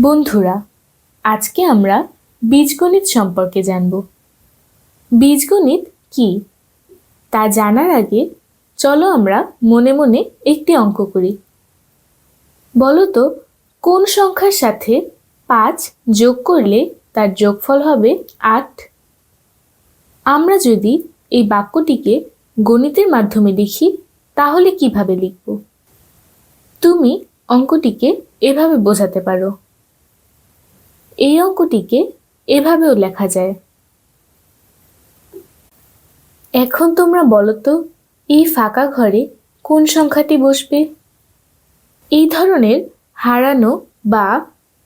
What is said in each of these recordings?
বন্ধুরা, আজকে আমরা বীজগণিত সম্পর্কে জানব। বীজগণিত কি? তা জানার আগে চলো আমরা মনে মনে একটি অঙ্ক করি। বলো তো কোন সংখ্যার সাথে পাঁচ যোগ করলে তার যোগফল হবে আট? আমরা যদি এই বাক্যটিকে গণিতের মাধ্যমে লিখি, তাহলে কীভাবে লিখব? তুমি অঙ্কটিকে এভাবে বোঝাতে পারো। এই অঙ্কটিকে এভাবেও লেখা যায়। এখন তোমরা বলো তো, এই ফাঁকা ঘরে কোন সংখ্যাটি বসবে? এই ধরনের হারানো বা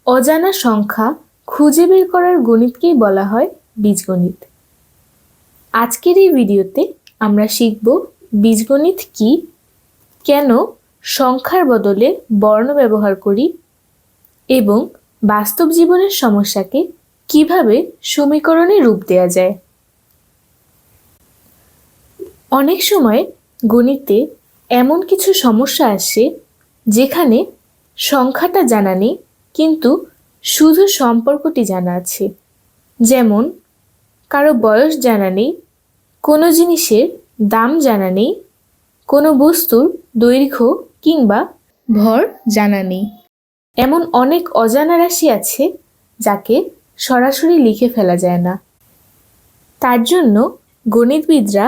অজানা সংখ্যা খুঁজে বের করার গণিতকেই বলা হয় বীজগণিত। আজকের এই ভিডিওতে আমরা শিখব বীজগণিত কি, কেন সংখ্যার বদলে বর্ণ ব্যবহার করি এবং বাস্তব জীবনের সমস্যাকে কীভাবে সমীকরণে রূপ দেওয়া যায়? অনেক সময় গণিতে এমন কিছু সমস্যা আসে যেখানে সংখ্যাটা জানা নেই, কিন্তু শুধু সম্পর্কটি জানা আছে। যেমন, কারও বয়স জানা নেই, কোনো জিনিসের দাম জানা নেই, কোনো বস্তুর দৈর্ঘ্য কিংবা ভর জানা নেই। এমন অনেক অজানা রাশি আছে যাকে সরাসরি লিখে ফেলা যায় না। তার জন্য গণিতবিদরা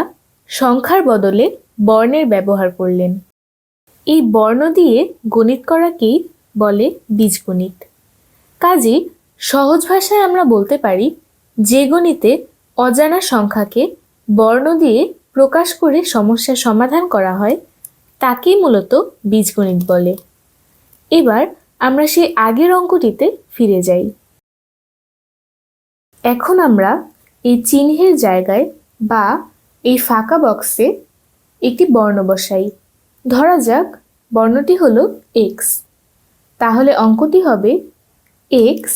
সংখ্যার বদলে বর্ণের ব্যবহার করলেন। এই বর্ণ দিয়ে গণিত করাকেই বলে বীজগণিত। কাজেই সহজ ভাষায় আমরা বলতে পারি, যে গণিতে অজানা সংখ্যাকে বর্ণ দিয়ে প্রকাশ করে সমস্যার সমাধান করা হয়, তাকেই মূলত বীজগণিত বলে। এবার আমরা সেই আগের অঙ্কটিতে ফিরে যাই। এখন আমরা এই চিহ্নের জায়গায় বা এই ফাঁকা বক্সে একটি বর্ণ বসাই। ধরা যাক, বর্ণটি হলো এক্স তাহলে অঙ্কটি হবে এক্স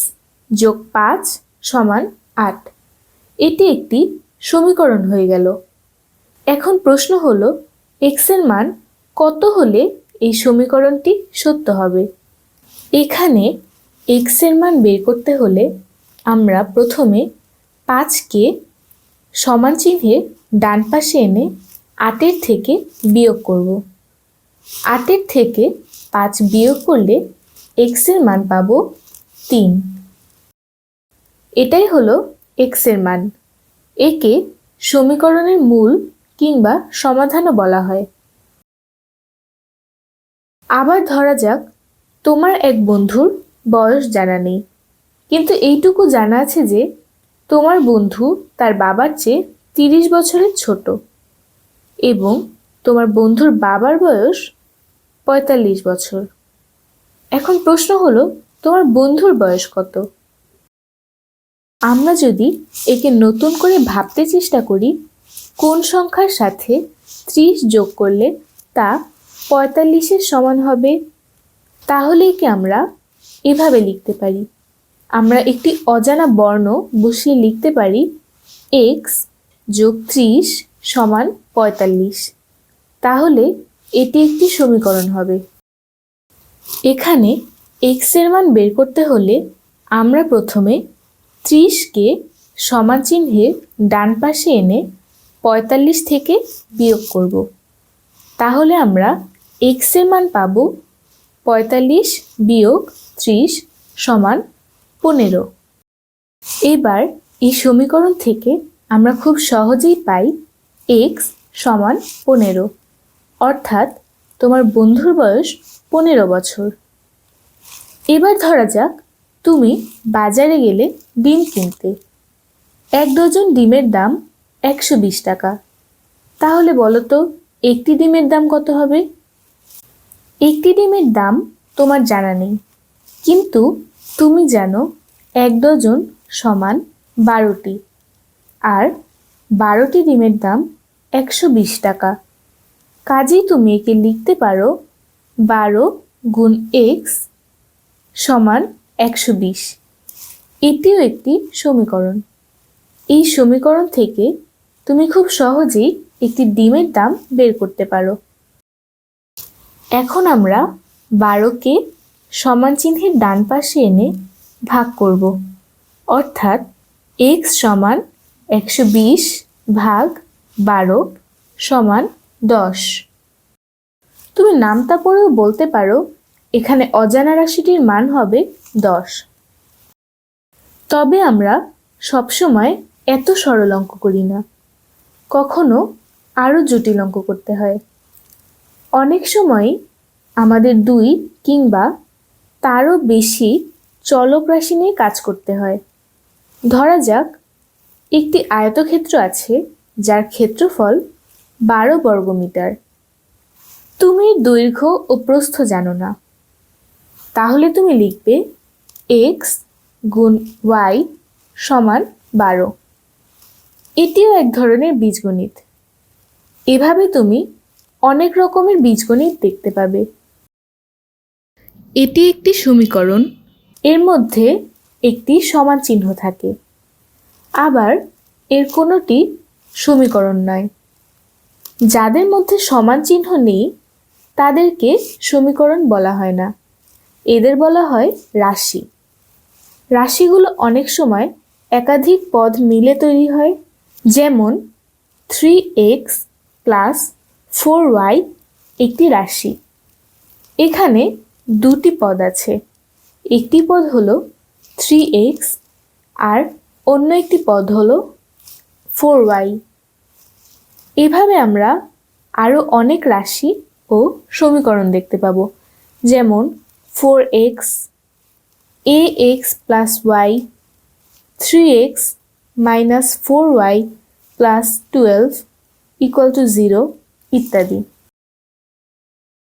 যোগ পাঁচ সমান আট। এটি একটি সমীকরণ হয়ে গেল। এখন প্রশ্ন হলো এক্সের মান কত হলে এই সমীকরণটি সত্য হবে? এখানে এক্সের মান বের করতে হলে আমরা প্রথমে পাঁচকে সমান চিহ্নের ডান পাশে এনে আটের থেকে বিয়োগ করব। আটের থেকে পাঁচ বিয়োগ করলে এক্সের মান পাব তিন। এটাই হলো এক্সের মান। একে সমীকরণের মূল কিংবা সমাধানও বলা হয়। আবার ধরা যাক তোমার এক বন্ধুর বয়স জানা নেই। কিন্তু এইটুকু জানা আছে যে, তোমার বন্ধু তার বাবার চেয়ে তিরিশ বছরের ছোট এবং তোমার বন্ধুর বাবার বয়স পঁয়তাল্লিশ বছর। এখন প্রশ্ন হলো, তোমার বন্ধুর বয়স কত? আমরা যদি একে নতুন করে ভাবতে চেষ্টা করি, কোন সংখ্যার সাথে ত্রিশ যোগ করলে তা পঁয়তাল্লিশের সমান হবে? তাহলে একে আমরা এভাবে লিখতে পারি? আমরা একটি অজানা বর্ণ বসিয়ে লিখতে পারি এক্স যোগ ত্রিশ সমান পঁয়তাল্লিশ। তাহলে এটি একটি সমীকরণ হবে। এখানে এক্সের মান বের করতে হলে আমরা প্রথমে ত্রিশকে সমান চিহ্নের ডান পাশে এনে পঁয়তাল্লিশ থেকে বিয়োগ করব। তাহলে আমরা এক্সের মান পাব পঁয়তাল্লিশ বিয়োগ ত্রিশ সমান পনেরো। এবার এই সমীকরণ থেকে আমরা খুব সহজেই পাই এক্স সমান পনেরো। অর্থাৎ তোমার বন্ধুর বয়স পনেরো বছর। এবার ধরা যাক তুমি বাজারে গেলে ডিম কিনতে। এক ডজন ডিমের দাম একশো বিশ টাকা। তাহলে বলো তো, একটি ডিমের দাম কত হবে? একটি ডিমের দাম তোমার জানা নেই। কিন্তু তুমি জানো এক ডজন সমান বারোটি। আর বারোটি ডিমের দাম একশো বিশ টাকা। কাজেই তুমি একে লিখতে পারো বারো গুণ এক্স সমান একশো বিশ। এটিও একটি সমীকরণ। এই সমীকরণ থেকে তুমি খুব সহজেই একটি ডিমের দাম বের করতে পারো। এখন আমরা বারোকে সমান চিহ্নের ডান পাশে এনে ভাগ করব। অর্থাৎ এক্স সমান একশো বিশ ভাগ বারো সমান দশ। তুমি নামতা পড়েও বলতে পারো এখানে অজানা রাশিটির মান হবে দশ। তবে আমরা সবসময় এত সরল অঙ্ক করি না। কখনো আরও জটিল অঙ্ক করতে হয়। অনেক সময় আমাদের দুই কিংবা তারও বেশি চলক রাশি নিয়ে কাজ করতে হয়। ধরা যাক, একটি আয়তক্ষেত্র আছে যার ক্ষেত্রফল বারো বর্গমিটার। তুমি দৈর্ঘ্য ও প্রস্থ জানো না। তাহলে তুমি লিখবে এক্স গুণ ওয়াই সমান বারো। এটিও এক ধরনের বীজগণিত। এভাবে তুমি অনেক রকমের বীজগণিত দেখতে পাবে। এটি একটি সমীকরণ। এর মধ্যে একটি সমান চিহ্ন থাকে। আবার এর কোনোটি সমীকরণ নয়। যাদের মধ্যে সমান চিহ্ন নেই তাদেরকে সমীকরণ বলা হয় না। এদের বলা হয় রাশি। রাশিগুলো অনেক সময় একাধিক পদ মিলে তৈরি হয় যেমন three X plus four Y একটি রাশি। এখানে দুটি পদ আছে। একটি পদ হলো থ্রি এক্স আর অন্য একটি পদ হলো ফোর ওয়াই। এভাবে আমরা আরও অনেক রাশি ও সমীকরণ দেখতে পাবো। যেমন four X, a X plus Y, three X minus four Y plus twelve equal to zero ইত্যাদি।